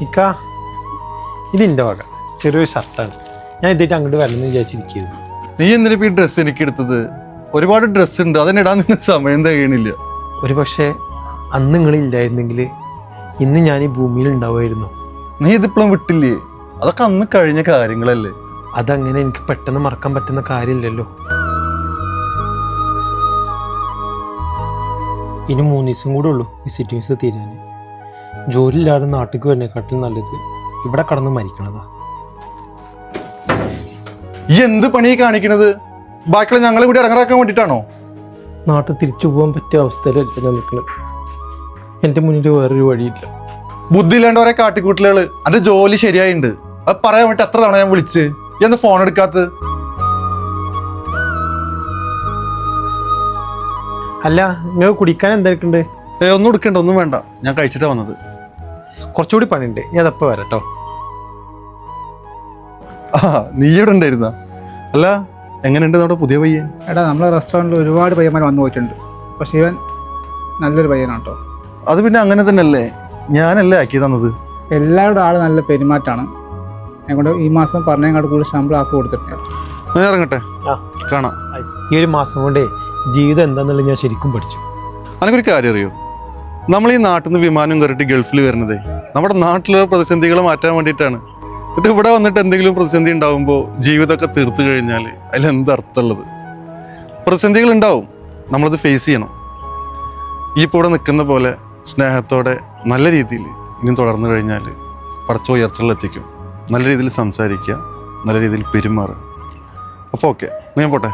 ഇക്ക ഇതിന്റെ വക. ചെറിയൊരു ഷർട്ടാണ്. ഞാൻ ഇതിട്ട് അങ്ങോട്ട് വരണമെന്ന് വിചാരിച്ചിരിക്കുന്നു നീ എന്തിനാ ഈ ഡ്രസ്സ് എനിക്ക് എടുത്തത്? ഒരുപാട് ഡ്രസ്സ് ഉണ്ട്. അതിന് ഇടാൻ നിന്നെ സമയം തികയണില്ല. ഒരു പക്ഷേ അന്ന് നിങ്ങളില്ലായിരുന്നെങ്കിൽ ഇന്ന് ഞാൻ ഈ ഭൂമിയിൽ ഉണ്ടാവുമായിരുന്നു. നീ ഇതിപ്പോഴും വിട്ടില്ലേ? അതൊക്കെ അന്ന് കഴിഞ്ഞ കാര്യങ്ങളല്ലേ. അതങ്ങനെ എനിക്ക് പെട്ടെന്ന് മറക്കാൻ പറ്റുന്ന കാര്യമില്ലല്ലോ. ഇനി മൂന്ന് ദിവസം കൂടെ ഉള്ളൂ വിസിറ്റിംഗ് വിസ തീരാൻ ജോലിയില്ലാതെ നാട്ടിലേക്ക് വരുന്നേക്കാട്ടിൽ നല്ലത് ഇവിടെ കടന്ന് മരിക്കണതാ. ഈ എന്ത് പണി കാണിക്കണത്? ബാക്കിയുള്ള ഞങ്ങളെ കൂടി ഇടങ്ങറാക്കാൻ വേണ്ടിയിട്ടാണോ? നാട്ടിൽ തിരിച്ചു പോകാൻ പറ്റിയ അവസ്ഥയിലല്ല ഞാൻ നിൽക്കുന്നത്. എന്റെ മുന്നിൽ വേറൊരു വഴിയില്ല. ബുദ്ധിയില്ലാണ്ട് ഓരോ കാട്ടിക്കൂട്ടലുകൾ. അതിന്റെ ജോലി ശരിയായിണ്ട്. അത് പറയാൻ വേണ്ടി എത്ര തവണ ഞാൻ വിളിച്ച്? ഞാൻ ഫോൺ എടുക്കാത്തത്? അല്ല നിങ്ങൾ കുടിക്കാൻ എന്തായിരിക്കുന്നുണ്ട് ഏ ഒന്നും എടുക്കണ്ട ഒന്നും വേണ്ട. ഞാൻ കഴിച്ചിട്ടാ വന്നത്. കുറച്ചുകൂടി പണിയുണ്ട്. ഞാൻ അതപ്പോൾ വരാട്ടോ ആ നീ ഇവിടെ ഉണ്ടായിരുന്ന? അല്ല എങ്ങനെയുണ്ട് നമ്മുടെ പുതിയ പയ്യൻ? എടാ നമ്മളെ റെസ്റ്റോറന്റിൽ ഒരുപാട് പയ്യന്മാർ വന്നു പോയിട്ടുണ്ട്. പക്ഷേ ഇവൻ നല്ലൊരു പയ്യനാണ് കേട്ടോ. അത് പിന്നെ അങ്ങനെ തന്നെയല്ലേ? ഞാനല്ലേ ആക്കി തന്നത്? എല്ലാവരുടെ ആൾ നല്ല പെരുമാറ്റമാണ് ഞങ്ങളുടെ ഈ മാസം പറഞ്ഞതിനേക്കാൾ കൂടുതൽ ശമ്പളം ആക്കി കൊടുത്തിട്ടുണ്ട് ഞാൻ ഇറങ്ങട്ടെ. ആ. കാണാം. ഈ ഒരു മാസം കൊണ്ടേ ജീവിതം എന്താണെന്നുള്ളത് ഞാൻ ശരിക്കും പഠിച്ചു. അനക്കൊരു കാര്യം അറിയോ? നമ്മൾ ഈ നാട്ടിൽ നിന്ന് വിമാനം കയറിയിട്ട് ഗൾഫിൽ വരുന്നത്. നമ്മുടെ നാട്ടിലെ പ്രതിസന്ധികളെ മാറ്റാൻ വേണ്ടിയിട്ടാണ്. എന്നിട്ട് ഇവിടെ വന്നിട്ട് എന്തെങ്കിലും പ്രതിസന്ധി ഉണ്ടാകുമ്പോൾ ജീവിതമൊക്കെ തീർത്തു കഴിഞ്ഞാൽ അർത്ഥമുള്ളത്? പ്രതിസന്ധികൾ ഉണ്ടാവും. നമ്മളത് ഫേസ് ചെയ്യണം. ഈ ഇപ്പോൾ ഇവിടെ നിൽക്കുന്ന പോലെ സ്നേഹത്തോടെ നല്ല രീതിയിൽ ഇനിയും തുടർന്നു കഴിഞ്ഞാൽ പടച്ച ഉയർച്ചകളിലെത്തിക്കും നല്ല രീതിയിൽ സംസാരിക്കുക നല്ല രീതിയിൽ പെരുമാറുക. അപ്പോൾ ഓക്കെ ഞാൻ പോട്ടെ.